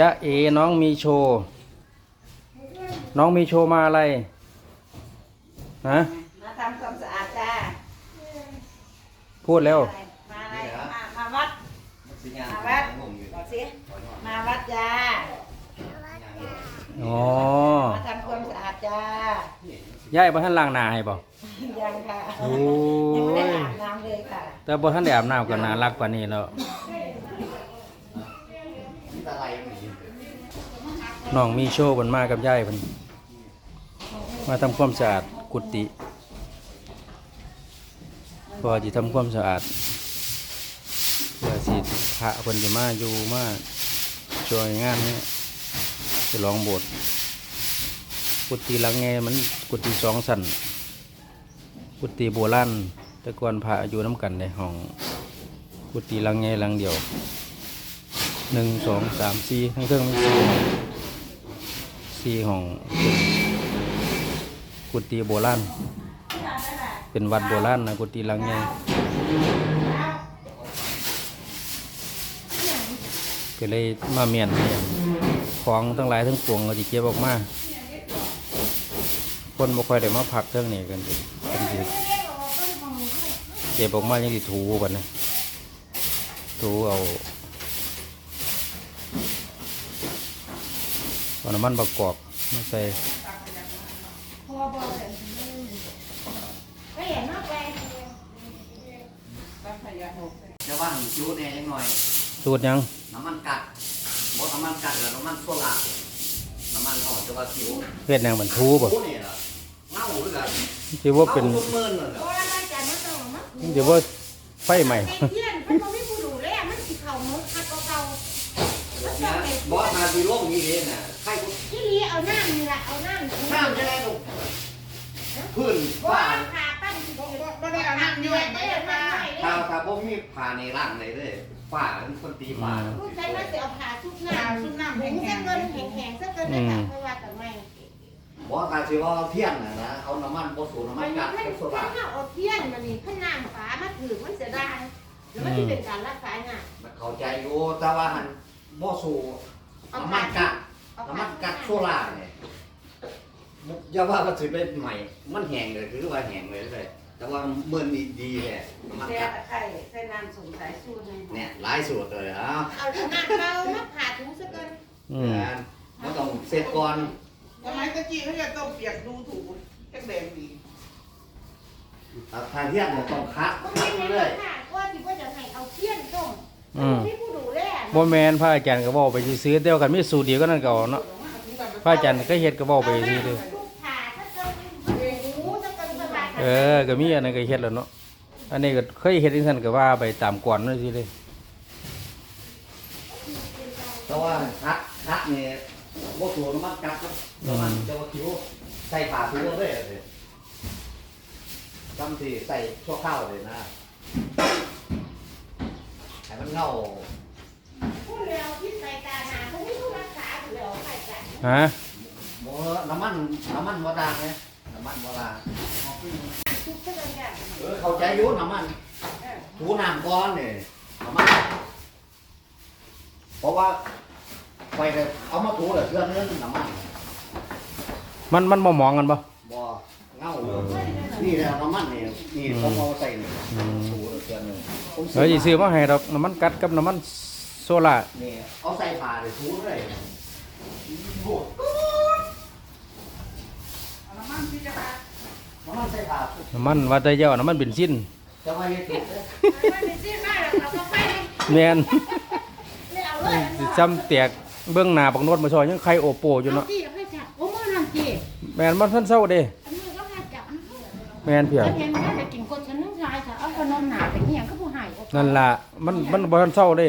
จะเอ น้องมีโชว์ น้องมีโชว์มาอะไรฮะมาทำความสะอาดจ้าพูดแล้ว มาอะไรมามาวัดมาวัดบอกสิ มาวัดจ้า อ๋อมาทำความสะอาดจ้า ย่ายบ่ท่านล้างหน้าให้บ่ยังค่ะโอ้ยังไม่ได้ยอาบน้ำเลยค่ะ แต่บ่ท่านได้อาบน้ำก็น่ารักกว่านี้แล้ว น้องมีโชว์เพิ่นมากับย่ายเพิ่นมาทำความสะอาดกุฏิพอสิทำความสะอาดเพื่อสิพระเพิ่นจะมาอยู่มาช่วยงานนี้จะลองโบสถ์กุฏิหลังไงมันกุฏิสองสันกุฏิโบราณแต่ก่อนพระอยู่น้ำกันในห้องกุฏิหลังไงหลังเดียว หนึ่งสองสามสี่ทั้งเครื่องมีสี่สี่ห้องกุฏิโบราณเป็นวัดโบราณนะกุฏิหลังไงก็เลยมาเมียนเนี่ยของทั้งหลายทั้งปวงก็จะเก็บออกมาคนบ่ค่อยได้มาพักเครื่องนี้กันเป็นสิเก็บออกมายังสิถูกันนะถูเอาเอา น้ำมันประกอบมาใส่ไม่เห็นมากเลยจะว่างจูเนี่ยยังหน่อย สูตรหยังน้ำมันกัดบดน้ำมันกัดหรือน้ำมันโซล่าน้ำมันอ่อนจะว่าผิวเฮ็ดหยังมันถูบ่ผิวเนี่ยเหรอเงาหรือกันสิว่าเป็นเงาเมื่นๆเลยเหรอโอ้ยมาจากมันต้องมาสิว่าไฟใหม่เป็นเทียนมันไม่ผู้ดูแลมันสิเข่ามุกคัดเก่าๆมั นต้เนี่องยเป็นบอสมาดีโลกนี้เองน่ะใครก็ที่นี้เอาน้ำนี่ละเอาน้ำน้ำจะได้ลูกพื้นว่าฝ้าขาปั้นสิบ่ได้เอาน้ำอยู่ไม่ได้มาถ้าถ้าผมมีผ่าในร่างเลยเลยฝ้าเป็นคนตีฝ้าอืมผู้ชายมาสิเอาขาซุกน้ำซุกน้ำหุงสักเกินแข็งๆสักเกินได้ค่ะเพราะว่าแต่ไม่บอสการที่ว่าเที่ยงน่ะนะเอาน้ำมันบดสูน้ำมัมันนกัดมันกับโซถ้าล่าเอาเทียนมันนี่ข้างน้ำฝามาถือมันเสียดายแล้วมันจะเป็นการรักษาง่ายมันเข้าใจอยู่แต่ว่าหัน บดสูน้ำมันกัดน้ำมันกัดโซล่าเนี่ยอย่าว่ามันถือเป็นใหม่ มันแห้งเลยถือว่าแห้งเลยเลย แต่ว่าเมื่อนี้ดีเลยน้ำมันเสียกัดตะไคร้ใส่น้ำสงสายสูตรเนี่ยหลายสูตรเลยอะเอาน้ำเบามาผ่าถุงสักเกินอืมมันต้องเสร็จก่อนทำไมตะกี้เขาจะต้มเปียกดูถูกแค่แดงดีถ้าเที่ยงเนี่ยต้องคัดมันคัไม่ดแน่เรื่อยค่ะว่าที่ว่าจะให้เอาเทียนต้ม อืมที่ผู้ดูแลบ่แม่นพระอาจารย์ก็เว้าไปซื้อๆเดียวกันมีสูตรเดียวกันนั่นก็เอาเนาะพระอาจารย์ก็เฮ็ดก็เว้าไปซื่อเด้อผ่าสักเกินหูสักเกินสบายเออก็มีอันนั้นก็เฮ็ดแล้วเนาะอันนี้ก็เคยเฮ็ดจังซั่นก็ว่าไปตามกวนนั่นสิเด้แต่ว่าคัดคัดเนี่ยบดสูน้ำมันกัดครับน้ำมันจะว่าคิ้วใส่ผ่าคิ้วเลยเลยจำที่ใส่ชั่วข้าวเลยนะให้ มันเงาผู้เร็วที่ใส่ตาหนาเขาไม่รู้รักษาผู้เร็วใส่กันฮะหมอน้ำมันน้ำมันวดางไงน้ำมันวดางทุกเกินกันเออเข้าใจอยู่น้ำมันถูน้ำก้อนเนี่ยน้ำมันเพราะว่าไปเลยเอามาถูเลยเครื่องนึงน้ำมัน มันมันบ่หมองกันบ่บ่ เงาเลยนี่แหละน้ำมันนี่นี่เขาเอาใส่นี่อืมถูเลยเครื่องนึงผมเดี๋ยวสิซื้อมาให้ดอกน้ำมันกัดกับน้ำมันโซล่านี่เอาใส่ผ่าเลยถูเลยโอ้น้ำมันที่จะมาน้ำมันใส่ผ่าน้ำมันว่าแต่เจ้าน้ำมันเบนซินจะมาเฮ็ดถูกเลยมันเป็นที่ได้เราก็ไปแม่นไม่เอาเลยสิซ้ำแตกเบื้องหน้าบักโนดมาซอยยังไข่โอโปอยู่เอาเนาะที่ให้จับโอ้มาทำจีแม่นมันท่านเศร้าเด้อันนี้ก็ให้จับ แม่นเพียแล้วเห็นไหมจะกินคนฉันนึกชายค่ะเอาขนมหนาไปเหี้ยก็ผู้หายนั่นล่ะมันมันบ่ทันเศร้าเด้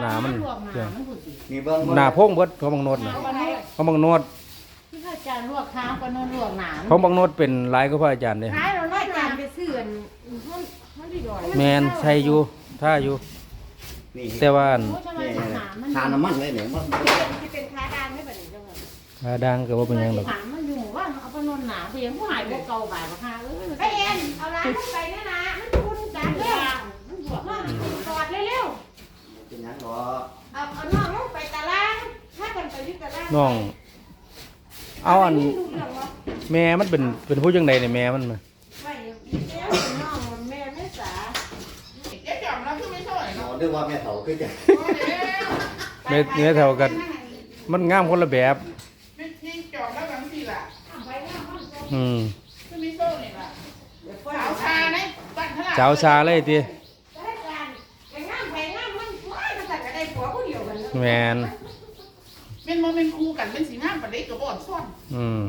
หน้ามันลวกหเพียนามันผุดสินี่เบิ่งหน้าโพงเบิดของบักโนดน่ะเอาไปเลยของบักโนดที่เขาจะลวกเท้าก็นอนลวกหนาของบักโนดเป็นหลายก็พระอาจารย์เด้ท้ายเราไล่ตามไปเสื่อนมันมันดีดอยแม่นใช่อยู่ท่าอยู่นี่แต่ว่าอันโอ้ทำไมนี่หนามันทาน้ำมันเลยเนี่ยมันที่เป็นค้าดานไม่แบบนี้จังเลยท่าดังก็บ่เป็นหยังดอกถามมันอยู่ว่าเอาไปนอนหนาเพียงผู้หายพวกเก่าบ่ายราคาเออไอเอ็นเอาร้านลงไปเนี่ยนะมันทุนจานเร็วมันบวกมากกอดเร็วเป็นหยังหรอๆเอาเอาน้องลงไปตารางทักน้อง เอาอันแม่มันเป็นเป็นผู้จังใดเนี่ยแม่มันมาไม่แล้วน้องมันแม่ไม่สาเจ๊จอมแล้วคือไม่เท่าไหร่นอเนาะนด้วยว่าแม่เฒ่าคือจะโอ้เด้แม่เนื้อเท่ากัน มันงามคนละแบบไม่ทิ้ง จอมแล้วบางทีล่ะอืมคือไม่เท่านี่ล่ะสาวชาในบ้านทลาดเจ้าชาเลยติได้การไปงามไปงามมันว้ายมันแต่ก็ได้ผัวผู้เดียวกันเลยแมนเป็นโมเป็นครูกันเป็นสีงามปัดเล็กกับบอดซ่อนอืม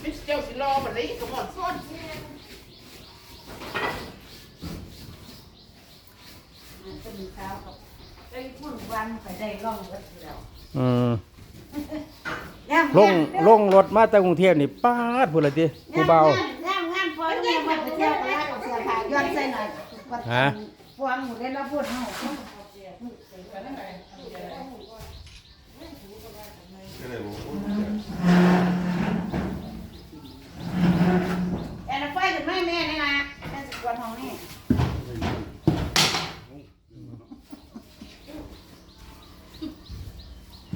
เป็นเจ้าสีรอปัดเล็กกับบอดซ่อนมันก็มีข้าวกับได้พุ่นวันไปได้ร่องวัดแล้วอืมย่าง ลงลงรถมาจากกรุงเทพนี่ป้าดพุ่นละติผู้เบาย่างงานพอแม่มาไปเที่ยวกันแล้วเสื้อผ้าย้อนใส่หน่อยฮะพวงหมูได้แล้วพูดเฮาแอนไฟถึงไม่แม่นี่นะแม่สกวนห้องนี่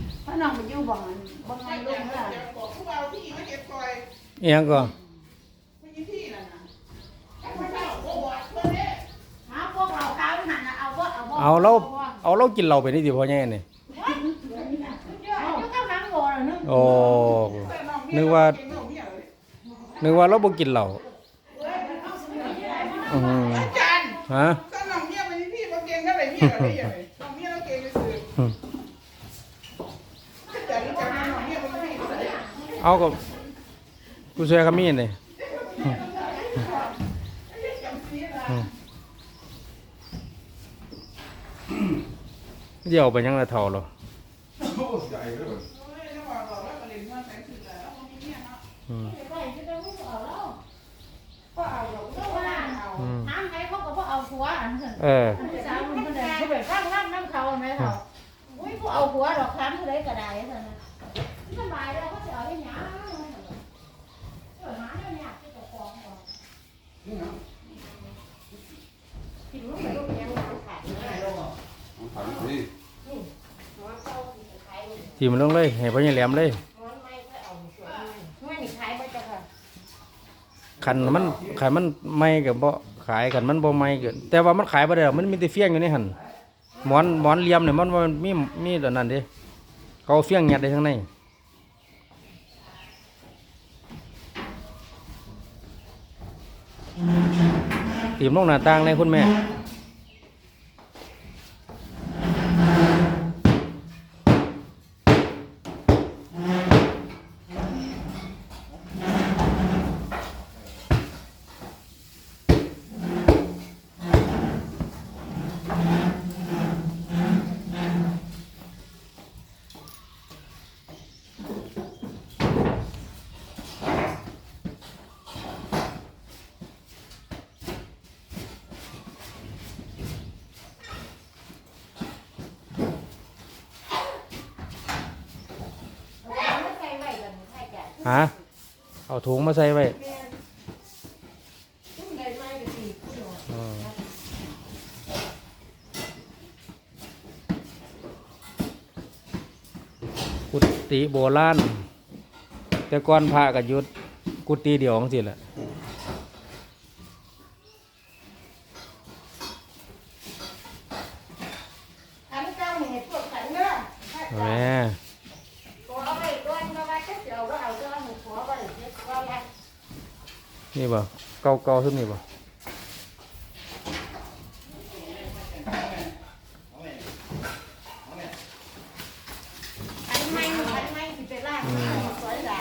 เพราะน้องมันอยู่บ่องมันบ่องใช่มันเดี๋ลุยวงเดี๋เด้อยวบอกผู้เบาที่มาเก็บคอยเอียงก็ไม่ยี่ที่น่ะนะไอ้ผู้เฒ่าโอ้โหเพื่อนเนี่ยหาพวกเราขาวหันน่ะเอาบ่เอาบ่เอาเราเอาเรากินเหล้าไปนี่ดิพ่อใหญ่นี่เอาอยู่ข้างหลังบ่ล่ะนึกโอ้แต่น้องเมียนึกว่าเก่งน้องเมียเลยนึกว่าเราบ่กินเหล้าอืมอาจารย์ฮะ เอาก็กูช่วยขมิ้นนี่อืมเดี๋ยวไปยังละเท่าหรอโอ้ยแล้วบอกบอกว่าประเด็นว่าใส่สื่อแล้วมันมีเมียเนาะอืมไปจะได้บ่เอาแล้วบ่เอาดอกเด้อว่าอืมถามใครเขาก็บ่เอาผัวอันนั้นเออผู้สาวมันเพิ่นได้เขาไปฟังรับน้ำเขาแม่เขาอุ้ยบ่เอาผัวดอกถามผู้ใดก็ได้ซั่นน่ะสบายแล้วเขาสิเอาได้หยังเออหาแนวเนี่ย ที่มันลงเลยให้พ่อใหญ่แหลมเลยมันไม่เอาสวยม่นี่ขายขันมันขันมันไม่กับบ่ขายขันมันบ่ไม่เกินแต่ว่ามันขายบ่ได้หรอกมันมีแต่เฟี้ยงอยู่ในหันหมอนหมอนเหลี่ยมเนี่ยมันบ่มีมีแต่นั้นด้เขาเฟี้ยงยัดได้ข้างใน ตีมลงหน้าต่างเลยคุณแม่ เอาใส่ไว้กันใส่จ้ะ ฮะเอาถุงมาใส่ไว้กุฏิโบราณแต่ก่อนพระก็หยุดกุฏิเดียวของสิแหละ อันเจ้านี่พวกกันเด้อ แหม่ ตัวเอาไว้ก่อนเพราะว่าถ้าสิเอาก็เอาเจ้าหนูขอบ่ได้เฮ็ดก็ได้ นี่บ่ เก่าเก่าๆขึ้นนี่บ่ อันใหม่อันใหม่สิไปล้างสวยได้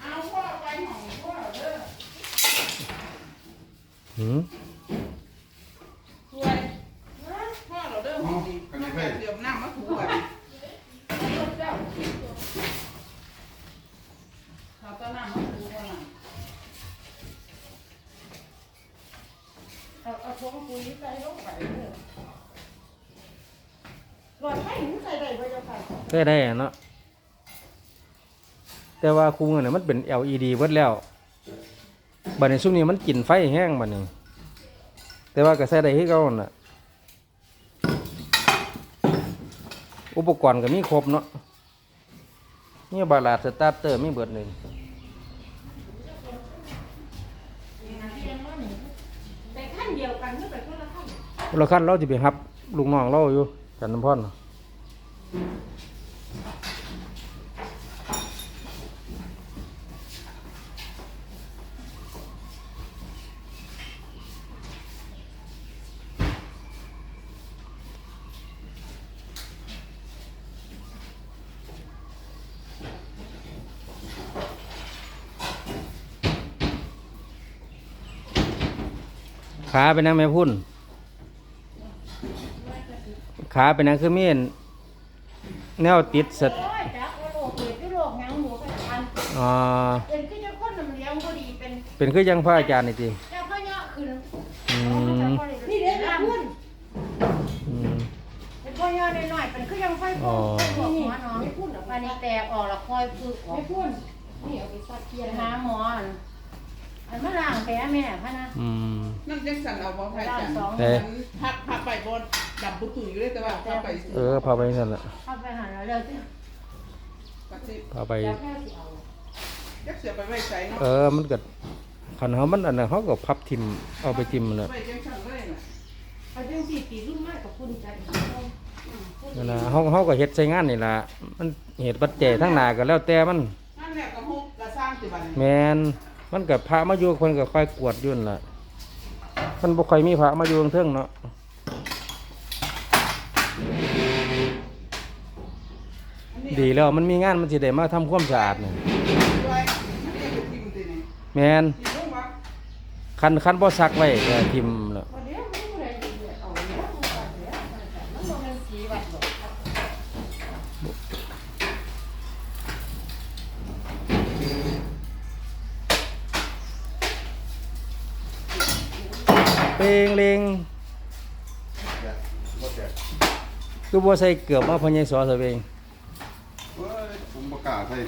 เอาพ่อไปห้องพ่อเด้อ หืม สวยพ่อเราเด้อห้องนี้มาแบบเดี๋ยวน้ำมาถูแบบเจ้า เอาเอาเอาถุงปุ๋ยใส่ลงไปเด้อหลอดไฟหนูใส่ได้บ่เจ้าค่ะได้ได้อะเนาะแต่ว่าคูเงินน่ะมันเป็น LED เบิดแล้วบัดนี้ซุมนี้มันกินไฟแห้งบัดนี้ แต่ว่าก็ใส่ได้คือเก่านั่นน่ะอุปกรณ์ก็มีครบเนาะนี่บาลาดสตาร์เตอร์มีเบิดเลย ขั้นคนละขั้นเราจะไปรับลูกน้องเราอยู่จันทำพรน่ะขาไปนั่งแม่พุ่น ขาไปนั่งคือมีนแนวติดสัตว์โอ้ยจักว่าโรคเกิดที่โรคหยังหมูไปอันอ่าเป็นคือจะคนน้ำเลี้ยงบ่ดีเป็นเป็นคือยังพระอาจารย์นี่ทีเจ้าพ่อเนาะขึ้นอืมนี่เด้อนะพุ่นอืมเป็นพ่อเนาะน้อยๆเป็นคือยังไฟอ๋พุ่อนหัวน้องไม่พุ่นหรอกอันนี้แตกออกแล้วคอยฝึกออกไม่พุ่นนี่เอาไปซักเกียร์หาหมออันอันมาล้างแผลแม่พะนะอืมนั่นจังสันเอาบ่ไผจันเอ๊ะพักพักไปบ่ ดับบุตุอยู่เลยแต่ว่าพักไปเออพาไปนั่นแหละเอาไปหาแล้วเร็วสิปัดสิพาไปจะแค่สิเอาจักเสียไปไว้ใส่เนาะเออมันก็คันเขามันอันนั้นเขาก็พับทิมเอาไปทิมนั่นแหละไว้จังสันเลยน่ะเอาจังสี่ปีรุ่นมากกับคุณจันนั่นนะเขาเขาก็เฮ็ดใช้งานนี่ล่ะมันเหตุปัจจัยทั้งหน้าก็แล้วแต่มันนั่นแหละก็ฮุบกระสร้างสิบัดแมนี้นมันกับพระมาอยู่คนก็ค่อยกวดอยุ่นนล่ะ มันบ่ค่อยมีพระมาอยู่เทิงเนาะ ดีแล้วมันมีงานมันสิได้มาทำความสะอาดนี่ด้วยอันนี้เป็นทิมตินี่แมนทิมลงมาคันคันบ่ซักไว้ก็ทิมแล้ววันนี้ไม่ได้ดีเลยเอาแล้วมันก็เดี๋ยวมันบ่เป็นสีวัดดอกเปลงเลงคือบ่ใส่เกือบมาพญายสอซะเองเว้ยผมประ กล้าศให้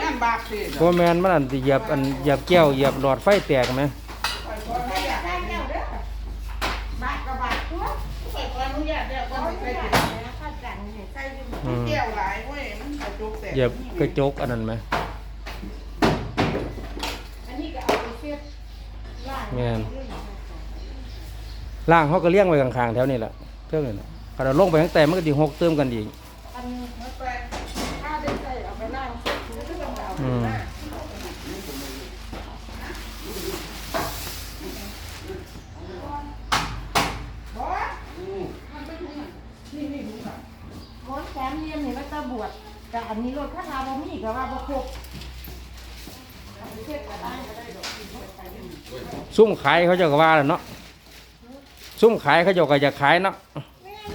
ย่านบากสิบ่แม่นมันอันสิเหยียบอันเหยียบแก้วเหยียบหลอดไฟแตกไหมไปขออนุญาตได้แล้วเด้อบาทกับบาทตัวไปขออนุญาตแล้วก็เอาไม่ไปใส่ใส่ติดข้าวจันเนี่ยใส่อยู่อืมแก้วหลายเว้ยมันกระจกแตกเหยียบกระจกอันนั้นไหมอันนี้ก็เอาไปเสียบล่างแม่นล่างเขาก็เลี้ยงไว้ข้างๆแถวนี้แหละเท่านี้แหละคันเอาลงไปข้างใต้มันก็สิหกเติมกันอีก อัน มันไป ข้าวได้ใส่เอาไปล่างแล้วก็ต้องเอา อืม บอสมันไปถุงน่ะนี่นี่ถุงน่ะ หมดแขนเรียมนี่ว่า ตะบวชแต่อันนี้รถข้าวบ่มีก็ว่าบ่ครบเอาไปเสียบก็ได้ก็ได้ดอกซุ่มขายเขาเจ้าก็ว่าแหล้วเนาะซุ่มขายเขาเจ้าก็จะขายเนาะแม่น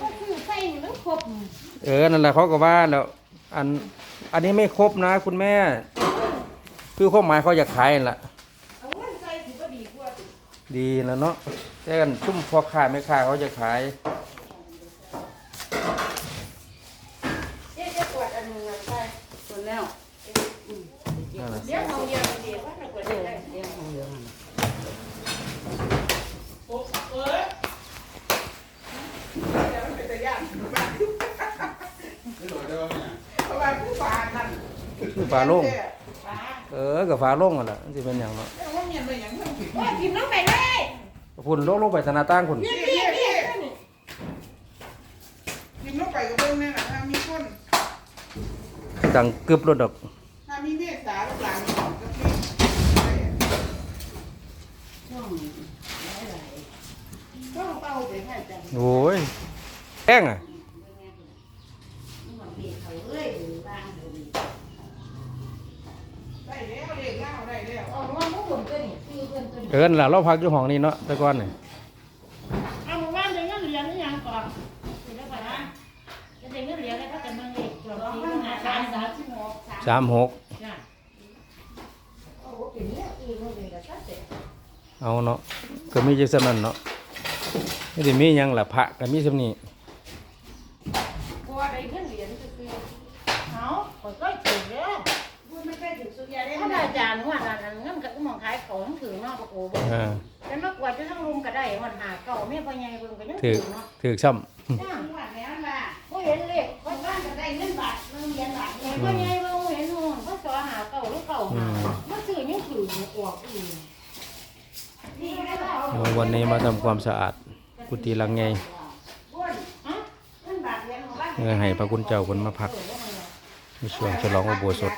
ก็คือใส่นี่มันครบเออนั่นแหละเขาก็ว่าแล้วอันอันนี้ไม่ครบนะ คุณแม่ คือความหมายเขาจะขายนั่นแหละเอาเงินใส่สิบ่ดีกว่าติดีแล้วเนาะแต่กันซุ่มพ่อค้าไม่ค้าเขาจะขาย เจ๊จะตรวจอันนึงอะใส่ ส่วนแล้ว นั่นน่ะ เดี๋ยวเอาเดียวเดียวว่าจะกดได้เดี๋ยวเอาเดียว โอ้เอ้ยเดี๋ยวมันเป็นตะย่านบ้าน ไม่หน่อยได้ไหมเนี่ย เพราะว่าผู้ฝานั่น คือฝาโล่งป้าเออกับฝาโล่งนั่นแหละมันจะเป็นอย่างเนาะแต่ว่าเมียนไปอย่างเพิ่งผิดว่ากินน้องไปเลยพุ่นโล่งลงไปธนาตั้งคุณพี่พี่พี่กินลงไปกับเบิ้งแน่น่ะถ้ามีคนดังกึบรถดอกถ้ามีเมษาลูกหลานก็มีต้องเป่าไปให้จังโอ้ยแป้งอะ มันเบียเขาเอ้ยบางเดี๋ยวนี้ ได้แล้วเด็กเล่าได้แล้ว เอาว่าพวกผมตัวนี้คือ เพิ่นตัวนี้เอินล่ะเราพักอยู่ห้องนี้เนาะแต่ก่อนนี่เอาหมู่บ้านจะเงินเหรียญนี่ยังก่อนสิแล้วก่อนนะจะได้เงินเหรียญแล้วก็จะเมืองเล็กตัวที่หาสามสามสิบหกสามสามหกจ้ะโอ้โหเป็นเนี้ยอีกมันเป็นกระชับเสร็จเอาเนาะก็มีจังซั่นนั่นเนาะไม่ได้มีหยังล่ะพระก็มีสำนี้ามัถือเนาะบะกโอบ่อ่าแต่มากว่าจะทั้งรุมก็ได้มันหาเก่าแม่พ่อใหญ่เบิ่งก็ยังถืถืออเนาะถือช่ำวัม่นว่าบ่เห็นเลยบ้านกระไดเงินบาทเงินบาทเมื่อไงว่าเห็นมั้งเพราะจะหาเก่าลูกเก่าเมื่อถือเงินถือออกเองวันนี้มาทำความสะอาดกุฏิลังไงเงยให้พระคุณเจ้าคนมาพักในส่วงฉลองอุโบสถ